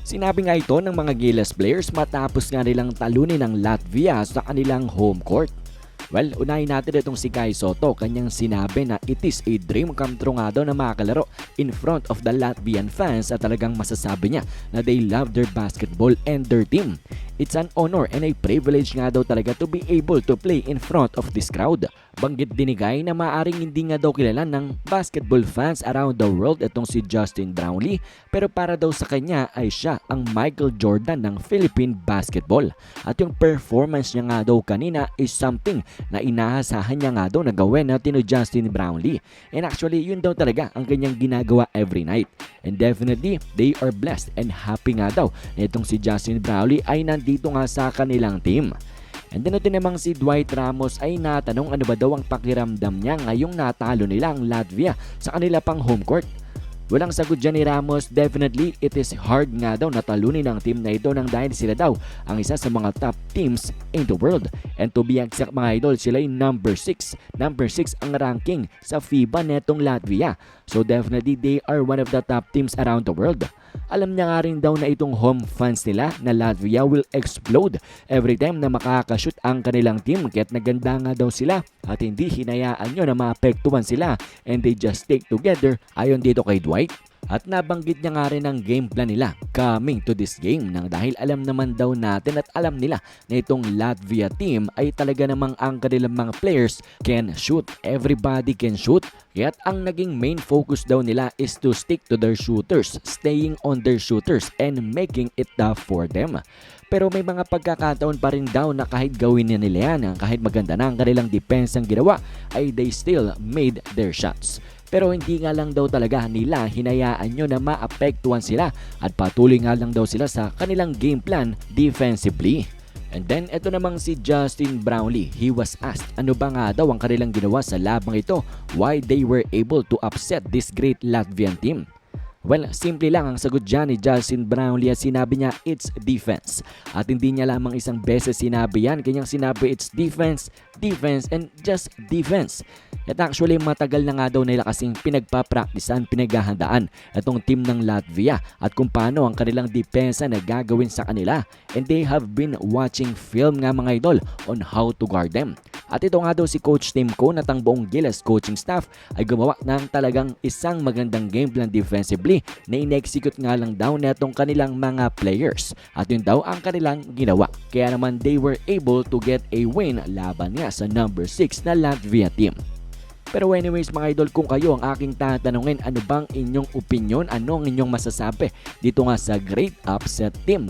Sinabi nga ito ng mga Gilas players matapos nga nilang talunin ng Latvia sa kanilang home court. Well, unahin natin itong si Kai Soto. Kanyang sinabi na it is a dream come true nga daw na makakalaro in front of the Latvian fans at talagang masasabi niya na they love their basketball and their team. It's an honor and a privilege nga daw talaga to be able to play in front of this crowd. Banggit din ni Guy na maaring hindi nga daw kilala ng basketball fans around the world itong si Justin Brownlee pero para daw sa kanya ay siya ang Michael Jordan ng Philippine basketball. At yung performance niya nga daw kanina is something na inaasahan niya nga daw na gawin natin ni Justin Brownlee. And actually yun daw talaga ang kanyang ginagawa every night. And definitely they are blessed and happy nga daw na itong si Justin Brownlee ay nandito nga sa kanilang team. And then ito namang si Dwight Ramos ay natanong ano ba daw ang pakiramdam niya ngayong natalo nila ang Latvia sa kanila pang home court. Walang sagot dyan ni Ramos, definitely it is hard nga daw na talunin ang team na ito nang dahil sila daw ang isa sa mga top teams in the world. And to be exact mga idol, sila ay number 6. Number 6 ang ranking sa FIBA netong Latvia. So definitely they are one of the top teams around the world. Alam niya nga rin daw na itong home fans nila na Latvia will explode every time na makakashoot ang kanilang team kaya't naganda nga daw sila at hindi hinayaan nyo na maapektuhan sila and they just stick together ayon dito kay Dwight. At nabanggit niya nga rin ang game plan nila coming to this game nang dahil alam naman daw natin at alam nila na itong Latvia team ay talaga namang ang kanilang mga players can shoot. Everybody can shoot. Kaya't ang naging main focus daw nila is to stick to their shooters, staying on their shooters and making it tough for them. Pero may mga pagkakataon pa rin daw na kahit gawin na nila yan, kahit maganda na ang kanilang depensang ginawa, ay they still made their shots. Pero hindi nga lang daw talaga nila hinayaan nyo na maapektuhan sila at patuloy nga lang daw sila sa kanilang game plan defensively. And then ito namang si Justin Brownlee, he was asked ano ba nga daw ang kanilang ginawa sa labang ito, why they were able to upset this great Latvian team. Well, simple lang ang sagot dyan ni Justin Brownlee at sinabi niya it's defense. At hindi niya lamang isang beses sinabi yan, kanyang sinabi it's defense, defense, and just defense. At actually matagal na nga daw nila kasing pinagpapraktisan, pinaghahandaan itong team ng Latvia at kung paano ang kanilang depensa na gagawin sa kanila. And they have been watching film nga mga idol on how to guard them. At ito nga daw si Coach Tim Ko at ang buong Gilas coaching staff ay gumawa ng talagang isang magandang game plan defensively na in-execute nga lang daw netong kanilang mga players. At yun daw ang kanilang ginawa. Kaya naman they were able to get a win laban nga sa number 6 na Latvia team. Pero anyways mga idol, kung kayo ang aking tatanungin, ano bang inyong opinion? Ano ang inyong masasabi dito nga sa Great Upset Team?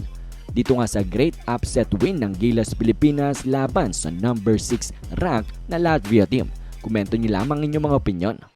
Dito nga sa Great Upset Win ng Gilas Pilipinas laban sa number 6 rank na Latvia team. Komento niyo lamang inyong mga opinion.